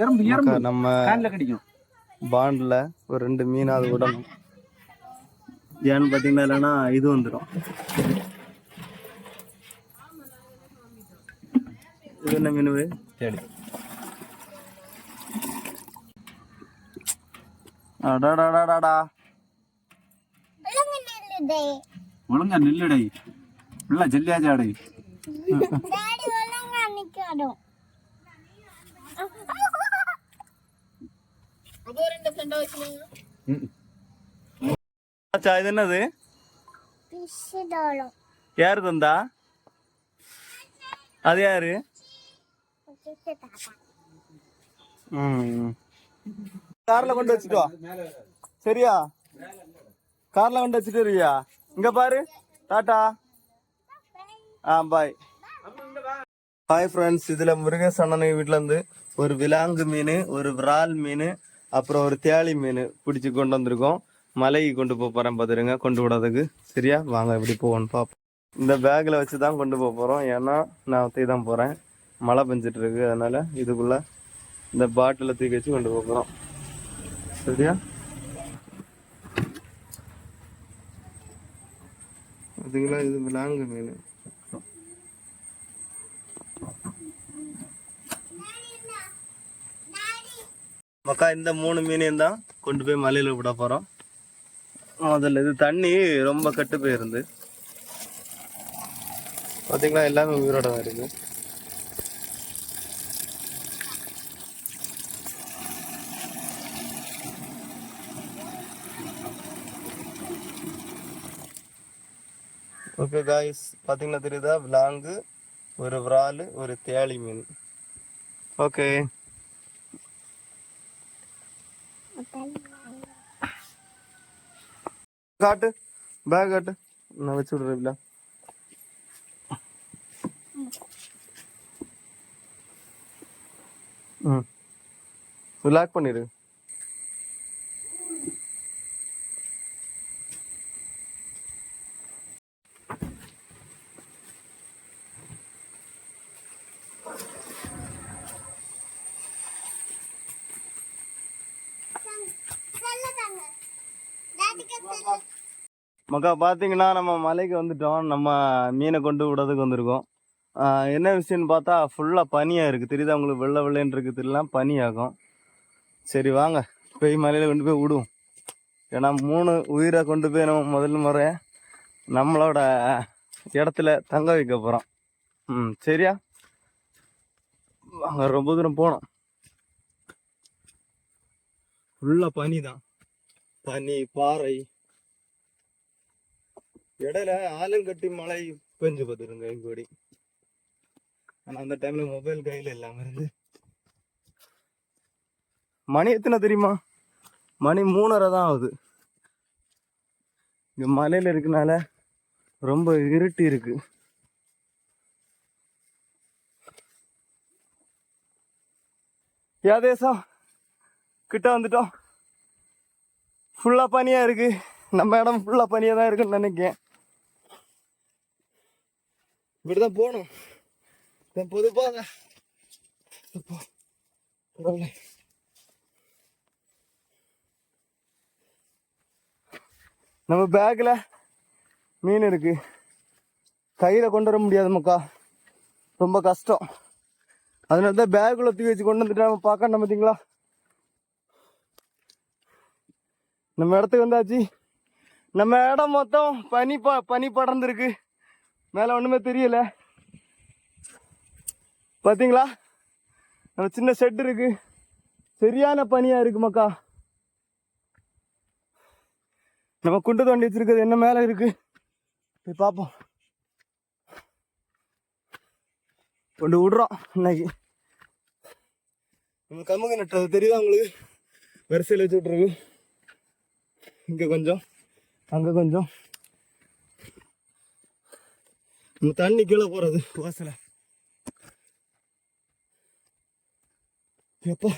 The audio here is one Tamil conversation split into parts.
எறும்பு எறும்பு. நம்ம காலில் கடிக்கும். பாண்டில் ஒரு ரெண்டு மீனாவது விடணும். ஏன்னு பார்த்தீங்கன்னா இல்லைன்னா இது வந்துடும் இது என்ன மீன் தேடி. அடாடாடாடாடா ஒழுங்கா நில்லுடை. நல்லா ஜல்லியாச்சாடை இது என்னது யாரு தந்தா அது யாரு கார்ல கொண்டு வச்சுட்டு வா சரியா கார்ல கொண்டு வச்சுட்டு வருவியா இங்க பாரு tata ah bye hi friends இதுல முருகேஷ் அண்ணன் வீட்ல இருந்து ஒரு விலாங்கு மீன் ஒரு விரால் மீன் அப்புறம் ஒரு தேளி மீன் பிடிச்சி கொண்டு வந்திருக்கோம். மலைக்கு கொண்டு போக போறேன் பார்த்துருங்க கொண்டு விடாததுக்கு. சரியா? வாங்க எப்படி போவோன்னு பார்ப்போம் இந்த பேக்ல வச்சு தான் கொண்டு போக போறோம். ஏன்னா நான் ஒத்தி தான் போறேன். மழை பெஞ்சிட்டு இருக்கு. அதனால இதுக்குள்ள இந்த பாட்டில தூக்கி வச்சு கொண்டு போக போறோம். சரியா? அதுங்களா இது விலாங்கு மீன். மக்கா இந்த மூணு மீனையும் தான் கொண்டு போய் மலையில் விட போகிறோம் அதில் இது தண்ணி ரொம்ப கட்டு போயிருந்து. பார்த்தீங்களா எல்லாமே உயிரோட தான் ஓகே காய்ஸ் பார்த்தீங்கன்னா தெரியுதா? விலாங்கு ஒரு விரால் ஒரு தேளி மீன். ஓகே காட்டு பேக் காட்டு நான் வச்சு விடுறேன் ம் லாக் பண்ணிடு மக்கா பார்த்தீங்கன்னா நம்ம மலைக்கு வந்துட்டோம். நம்ம மீனை கொண்டு விடுறதுக்கு வந்திருக்கோம். என்ன விஷயம்னு பார்த்தா ஃபுல்லாக பனியாக இருக்குது தெரியுதா உங்களுக்கு? வெள்ளை வெள்ளைன்னு இருக்குது தெரியலாம் பனியாகும். சரி வாங்க. போய் மலையில் கொண்டு போய் விடுவோம். ஏன்னா மூணு உயிரை கொண்டு போய் நம்ம முதல் முறை நம்மளோட இடத்துல தங்க வைக்க போகிறோம் ம் சரியா? வாங்க ரொம்ப தூரம் போனோம் ஃபுல்லாக பனி தான் பனி பாறை. இடையில ஆலங்கட்டி மழை பெஞ்சு பார்த்துருங்க எங்கோடி ஆனா அந்த டைம்ல மொபைல் கையில இல்லாம இருந்து. மணி எத்தனை தெரியுமா? மணி மூணரை தான் ஆகுது. இங்க மலையில இருக்கனால ரொம்ப இருட்டி இருக்கு. யாதேசா கிட்ட வந்துட்டோம். ஃபுல்லா பனியா இருக்கு. நம்ம இடம் ஃபுல்லா பனியா தான் இருக்குன்னு நினைக்கிறேன். இப்படிதான் போகணும். இதான் பொதுப்பாங்க நம்ம பேக்ல மீன் இருக்கு. கையில கொண்டு வர முடியாது மக்கா. ரொம்ப கஷ்டம். அதனால தான் பேக்குள்ள தூக்கி வச்சு கொண்டு வந்துட்டு நம்ம பார்க்கணும் பார்த்தீங்களா? நம்ம இடத்துக்கு வந்தாச்சு. நம்ம இடம் மொத்தம் பனி ப பனி படர்ந்துருக்கு. மேலே ஒன்றுமே தெரியல. பார்த்தீங்களா நம்ம சின்ன ஷெட் இருக்கு. சரியான பனியாக இருக்கு மக்கா. நம்ம குண்டு தோண்டி வச்சிருக்கிறது என்ன மேலே இருக்கு? போய் பார்ப்போம் கொண்டு விடுறோம் இன்னைக்கு. நம்ம கமுங்க நட்டது தெரியுதா உங்களுக்கு? வரிசையில் வச்சு விட்ருக்கு இங்கே கொஞ்சம். அங்கே கொஞ்சம். நம்ம தண்ணி கீழே போகிறது வாசல. எப்போ?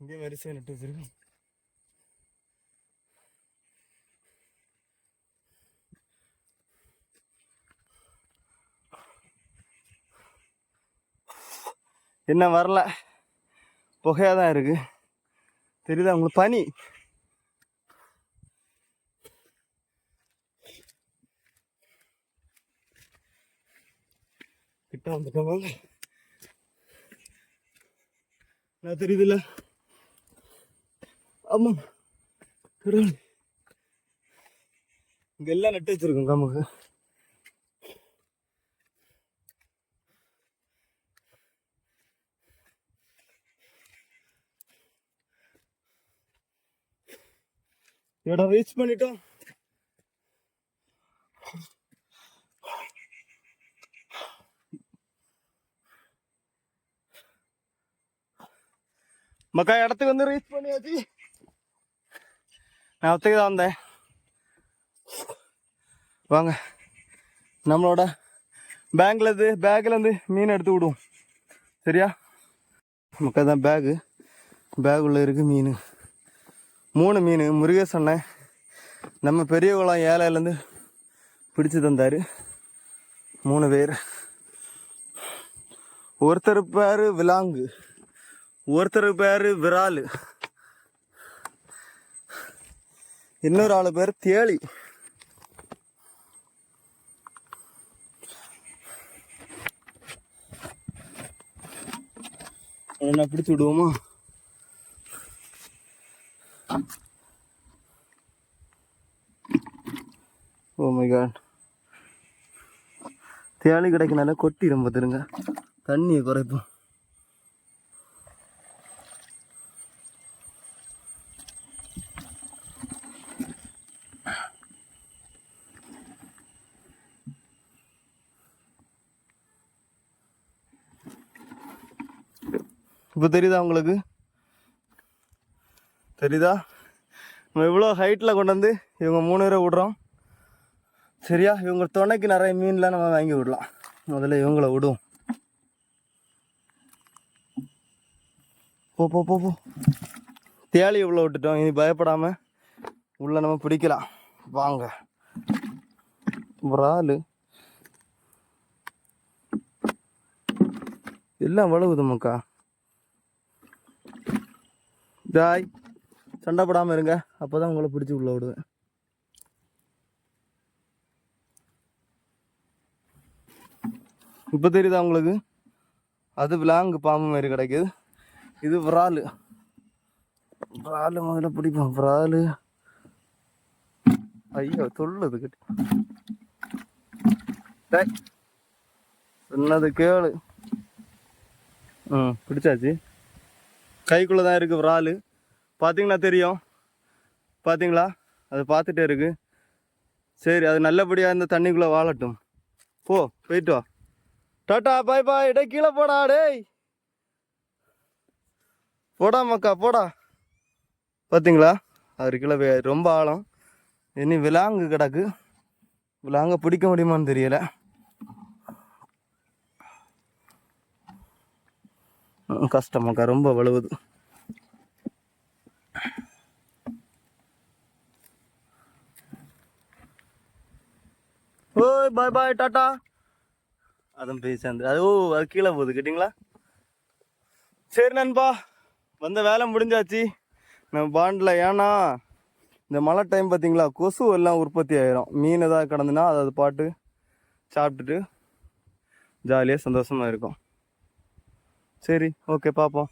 இங்கே வரிசை நட்டு வச்சிருக்கோம். என்ன வரல. புகையாக தான் இருக்குது தெரியுதா உங்களுக்கு பனி? கிட்ட வந்துட்டோம் வாங்க நான் தெரியுதுல்ல? ஆமாம். கடவுளே. இங்கே எல்லாம் நட்டு வச்சுருக்கோம் கமுக்கு. இடம் ரீச் பண்ணிட்டோம் மக்கா இடத்துக்கு வந்து ரீச் பண்ணியாச்சு. நான் ஒத்துக்கு தான் வந்தேன். வாங்க. நம்மளோட பேங்க்ல இருந்து பேக்ல இருந்து மீன் எடுத்து விடுவோம். சரியா? மக்கா தான் பேகு பேக் உள்ள இருக்கு மீன். மூணு மீன். முருகேஷ் அண்ணன் நம்ம பெரிய குளம் ஏழையிலேருந்து பிடிச்சு தந்தார். மூணு பேர். ஒருத்தர் பேர் விலாங்கு ஒருத்தர் பேர் விரால் இன்னொரு ஆளு பேர் தேளி. என்ன பிடிச்சி விடுவோமா? காட் தேளி கிடைக்கனால கொட்டிடும் பார்த்துருங்க தண்ணியை குறைப்போம். இப்போ தெரியுதா உங்களுக்கு? தெரியுதா? நம்ம இவ்வளோ ஹைட்டில் கொண்டு வந்து இவங்க மூணு பேரை விடுறோம். சரியா? இவங்க துணைக்கு நிறைய மீன்லாம் நம்ம வாங்கி விடலாம். முதல்ல இவங்கள விடுவோம். போ போ போ போ. தேளி இவ்வளோ விட்டுட்டோம். இனி பயப்படாமல் உள்ளே நம்ம பிடிக்கலாம். வாங்க. இறால். எல்லாம் வழுகுதுமாக்கா ஜாய். சண்டை போடாமல் இருங்க. அப்போ தான் உங்களை பிடிச்சி உள்ளே விடுவேன். இப்போ தெரியுதா உங்களுக்கு? அது விலாங்கு பாம்பு மாதிரி கிடைக்குது. இது விரால் விரால் முதல்ல பிடிப்போம். விரால் ஐயோ தொல்லுது கிட்ட. சொன்னது கேளு. ம் பிடிச்சாச்சு. கைக்குள்ளே தான் இருக்குது விரால் பார்த்தீங்களா தெரியும். பார்த்தீங்களா அது பார்த்துட்டே இருக்கு. சரி அது நல்லபடியாக இந்த தண்ணிக்குள்ளே வாழட்டும். போ போயிட்டு வா. டாட்டா பாய் பாய் டே கீழே போடா டேய். போடா மக்கா போடா. பார்த்தீங்களா அது கீழே ரொம்ப ஆழம். இனி விலாங்கு கிடக்கு. விலாங்க பிடிக்க முடியுமான்னு தெரியல. கஷ்டமாக்கா ரொம்ப வலுவுது. ஓய் பாய் பாய் டாட்டா அதுவும் போய் சேர்ந்து அது ஓ அது கீழே போகுது கேட்டிங்களா? சரி நண்பா வந்த வேலை முடிஞ்சாச்சு. நம்ம பாண்டில் ஏன்னா இந்த மழை டைம் பார்த்தீங்களா கொசு எல்லாம் உற்பத்தி ஆயிரும். மீன் எதாவது கிடந்துன்னா அதை அது பாட்டு சாப்பிட்டுட்டு ஜாலியாக சந்தோஷமாக இருக்கும். சரி ஓகே பார்ப்போம்